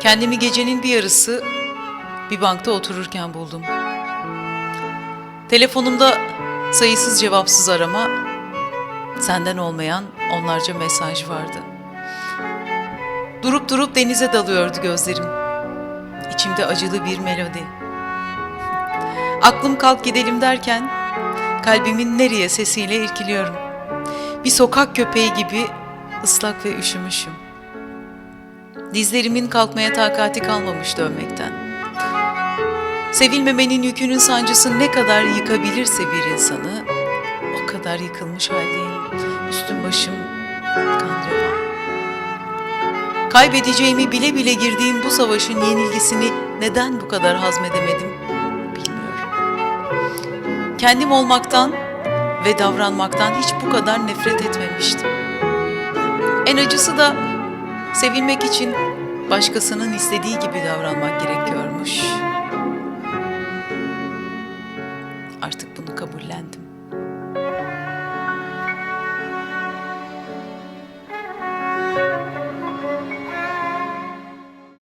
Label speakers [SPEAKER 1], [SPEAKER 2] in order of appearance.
[SPEAKER 1] Kendimi gecenin bir yarısı bir bankta otururken buldum. Telefonumda sayısız cevapsız arama, senden olmayan onlarca mesaj vardı. Durup durup denize dalıyordu gözlerim. İçimde acılı bir melodi. Aklım kalk gidelim derken kalbimin nereye sesiyle irkiliyorum. Bir sokak köpeği gibi ıslak ve üşümüşüm. Dizlerimin kalkmaya takati kalmamış dönmekten. Sevilmemenin yükünün sancısı ne kadar yıkabilirse bir insanı, o kadar yıkılmış haldeyim. Üstüm başım kan revan. Kaybedeceğimi bile bile girdiğim bu savaşın yenilgisini neden bu kadar hazmedemedim bilmiyorum. Kendim olmaktan ve davranmaktan hiç bu kadar nefret etmemiştim. En acısı da sevilmek için başkasının istediği gibi davranmak gerekiyormuş. Artık bunu kabullendim.